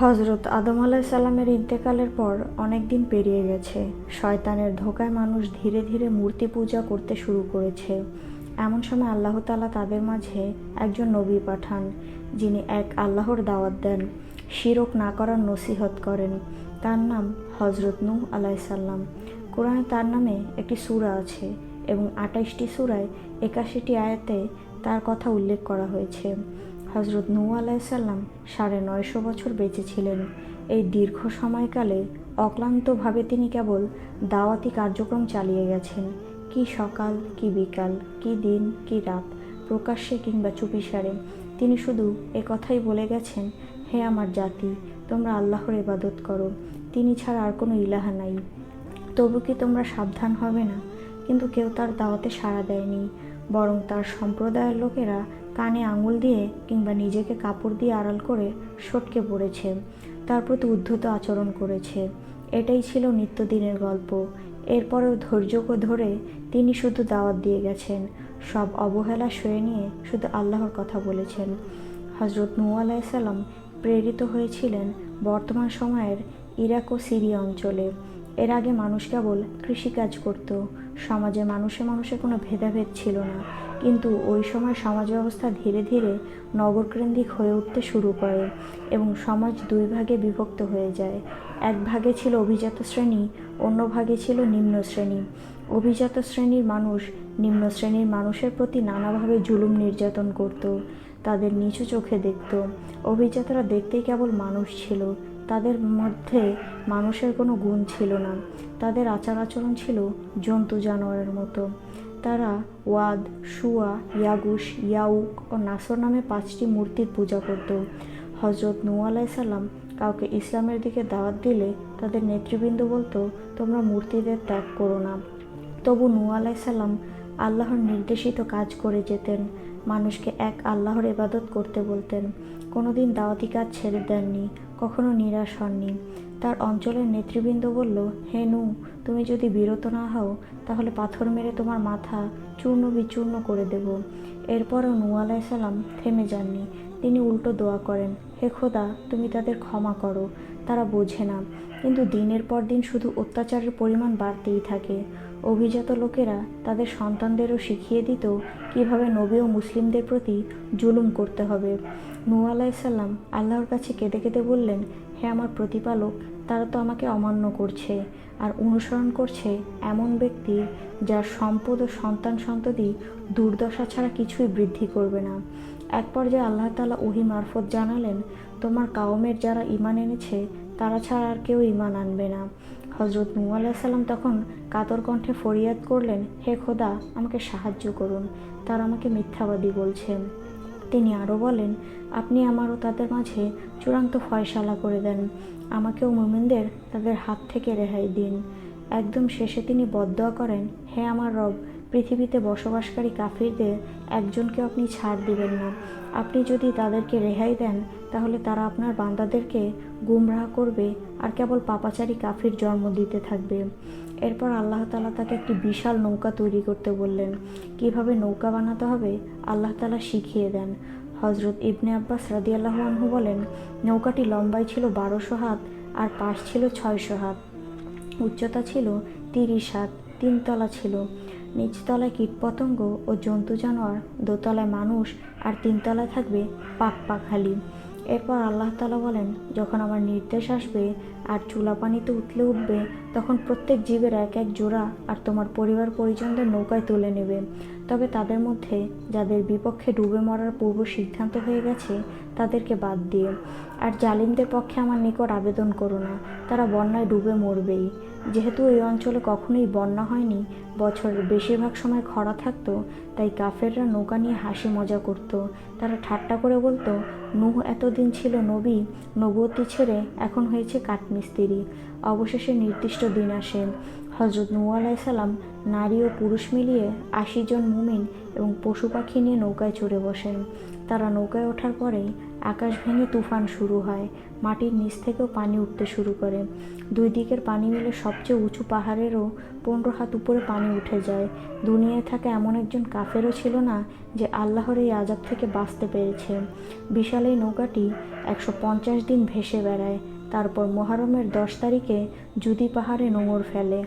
হজরত আদম আলাইসাল্লামের ইন্তেকালের পর অনেক দিন পেরিয়ে গেছে। শয়তানের ধোকায় মানুষ ধীরে ধীরে মূর্তি পূজা করতে শুরু করেছে। এমন সময় আল্লাহ তালা তাদের মাঝে একজন নবী পাঠান, যিনি এক আল্লাহর দাওয়াত দেন। শিরক না করার নসিহত করেন। তার নাম হজরত নূহ আলাইসাল্লাম কোরআনে তার নামে একটি সূরা আছে এবং আটাইশটি সূরায় একাশিটি আয়াতে তার কথা উল্লেখ করা হয়েছে। হজরত নূ আলাইসাল্লাম সাড়ে নয়শো বছর বেঁচে ছিলেন। এই দীর্ঘ সময়কালে অক্লান্তভাবে তিনি কেবল দাওয়াতি কার্যক্রম চালিয়ে গেছেন। কি সকাল, কি বিকাল, কি দিন, কি রাত, প্রকাশ্যে কিংবা চুপিসারে তিনি শুধু এ কথাই বলে গেছেন, হে আমার জাতি, তোমরা আল্লাহর ইবাদত করো। তিনি ছাড়া আর কোনো ইলাহা নাই। তবু কি তোমরা সাবধান হবে না? কিন্তু কেউ তার দাওয়াতে সাড়া দেয়নি, বরং তার সম্প্রদায়ের লোকেরা কানে আঙুল দিয়ে কিংবা নিজেকে কাপড় দিয়ে আড়াল করে সটকে পড়েছে। তার প্রতি উদ্ধত আচরণ করেছে। এটাই ছিল নিত্যদিনের গল্প। এরপরেও ধৈর্যকে ধরে তিনি শুধু দাওয়াত দিয়ে গেছেন। সব অবহেলা সয়ে নিয়ে শুধু আল্লাহর কথা বলেছেন। হজরত নূ আলাইসাল্লাম প্রেরিত হয়েছিলেন বর্তমান সময়ের ইরাক ও সিরিয়া অঞ্চলে। এর আগে মানুষ কেবল কৃষিকাজ করত, সমাজে মানুষে মানুষে কোনো ভেদাভেদ ছিল না। কিন্তু ওই সময় সমাজ ব্যবস্থা ধীরে ধীরে নগরকেন্দ্রিক হয়ে উঠতে শুরু করে এবং সমাজ দুই ভাগে বিভক্ত হয়ে যায়। এক ভাগে ছিল অভিজাত শ্রেণি, অন্য ভাগে ছিল নিম্ন শ্রেণি। অভিজাত শ্রেণির মানুষ নিম্ন শ্রেণির মানুষের প্রতি নানাভাবে জুলুম নির্যাতন করত, তাদের নিচু চোখে দেখত। অভিজাতরা দেখতেই কেবল মানুষ ছিল। তাদের মধ্যে মানুষের কোনো গুণ ছিল না। তাদের আচার আচরণ ছিল জন্তু জানোয়ারের মতো। তারা ওয়াদ, সুয়া ইয়াগুস ইয়াউক ও নাসর নামে পাঁচটি মূর্তির পূজা করত। হজরত নূ আলাইসাল্লাম কাউকে ইসলামের দিকে দাওয়াত দিলে তাদের নেতৃবৃন্দ বলতো, তোমরা মূর্তিদের ত্যাগ করো না। তবু নূ আলাইসাল্লাম আল্লাহর নির্দেশিত কাজ করে যেতেন। মানুষকে এক আল্লাহর ইবাদত করতে বলতেন। কোনোদিন দাওয়াতি কাজ ছেড়ে দেননি। কখনো নিরাশ হননি। তার অঞ্চলের নেতৃবৃন্দ বলল, হে নু, তুমি যদি বিরত না হও, তাহলে পাথর মেরে তোমার মাথা চূর্ণ বিচূর্ণ করে দেব। এরপরও নু আলাইসাল্লাম থেমে যাননি। তিনি উল্টো দোয়া করেন, হে খোদা, তুমি তাদের ক্ষমা করো। তারা বোঝে না। কিন্তু দিনের পর দিন শুধু অত্যাচারের পরিমাণ বাড়তেই থাকে। অভিজাত লোকেরা তাদের সন্তানদেরও শিখিয়ে দিত কীভাবে নবী ও মুসলিমদের প্রতি জুলুম করতে হবে। নূ আলাইসাল্লাম আল্লাহর কাছে কেঁদে কেঁদে বললেন, হে আমার প্রতিপালক, তারা তো আমাকে অমান্য করছে আর অনুসরণ করছে এমন ব্যক্তি যার সম্পদ ও সন্তান সন্ততি দুর্দশা ছাড়া কিছুই বৃদ্ধি করবে না। এক পর্যায়ে আল্লাহ তালা উহি মারফত জানালেন, তোমার কাউমের যারা ইমান এনেছে, তারা ছাড়া আর কেউ ইমান আনবে না। হজরত নূ আলাইসাল্লাম তখন কাতর কণ্ঠে ফরিয়াদ করলেন, হে খোদা, আমাকে সাহায্য করুন। তারা আমাকে মিথ্যাবাদী বলছেন। তিনি আরও বলেন, আপনি আমারও তাদের মাঝে চূড়ান্ত ফয়সালা করে দেন। আমাকেও মুমিনদের তাদের হাত থেকে রেহাই দিন। একদম শেষে তিনি বদয়া করেন, হে আমার রব, পৃথিবীতে বসবাসকারী কাফিরদের একজনকে আপনি ছাড় দিবেন না। আপনি যদি তাদেরকে রেহাই দেন, তাহলে তারা আপনার বান্দাদেরকে গুমরাহ করবে আর কেবল পাপাচারী কাফির জন্ম দিতে থাকবে। এরপর আল্লাহ তালা তাকে একটি বিশাল নৌকা তৈরি করতে বললেন। কীভাবে নৌকা বানাতে হবে, আল্লাহ তালা শিখিয়ে দেন। হজরত ইবনে আব্বাস রাদিয়াল্লাহু আনহু বলেন, নৌকাটি লম্বাই ছিল বারোশো হাত আর পাশ ছিল ছয়শো হাত। উচ্চতা ছিল তিরিশ হাত, তিনতলা ছিল। নিচতলায় কীটপতঙ্গ ও জন্তু জানোয়ার, দোতলায় মানুষ আর তিনতলায় থাকবে পাক পাখালি। এরপর আল্লাহ তালা বলেন, যখন আমার নির্দেশ আসবে আর চুলা পানিতে উঠলে উঠবে, তখন প্রত্যেক জীবের এক এক জোড়া আর তোমার পরিবার পরিজনদের নৌকায় তুলে নেবে। তবে তাদের মধ্যে যাদের বিপক্ষে ডুবে মরার পূর্ব সিদ্ধান্ত হয়ে গেছে, তাদেরকে বাদ দিয়ে। আর জালিমদের পক্ষে আমার নিকট আবেদন করো না, তারা বন্যায় ডুবে মরবেই। যেহেতু এই অঞ্চলে কখনোই বন্যা হয়নি, বছরের বেশিরভাগ সময় খরা থাকতো, তাই কাফেররা নৌকা নিয়ে হাসি মজা করত। তারা ঠাট্টা করে বলতো, নুহ এতদিন ছিল নবী নবতী ছেড়ে এখন হয়েছে কাঠমিস্ত্রি। অবশেষে নির্দিষ্ট দিন আসে। হজরত নূ আলাইসাল্লাম নারী ও পুরুষ মিলিয়ে আশি জন মুমিন এবং পশু পাখি নিয়ে নৌকায় চড়ে বসেন। তারা নৌকায় ওঠার পরেই আকাশ ভেঙে তুফান শুরু হয়, মাটির নিচ থেকেও পানি উঠতে শুরু করে। দুই দিকের পানি মিলে সবচেয়ে উঁচু পাহাড়েরও পনেরো হাত উপরে পানি উঠে যায়। দুনিয়ায় থাকা এমন একজন কাফেরও ছিল না যে আল্লাহর এই আজাব থেকে বাঁচতে পেরেছে। বিশাল এই নৌকাটি একশো পঞ্চাশ দিন ভেসে বেড়ায়, তারপর মহারমের দশ তারিখে জুদি পাহাড়ে নোঙর ফেলে।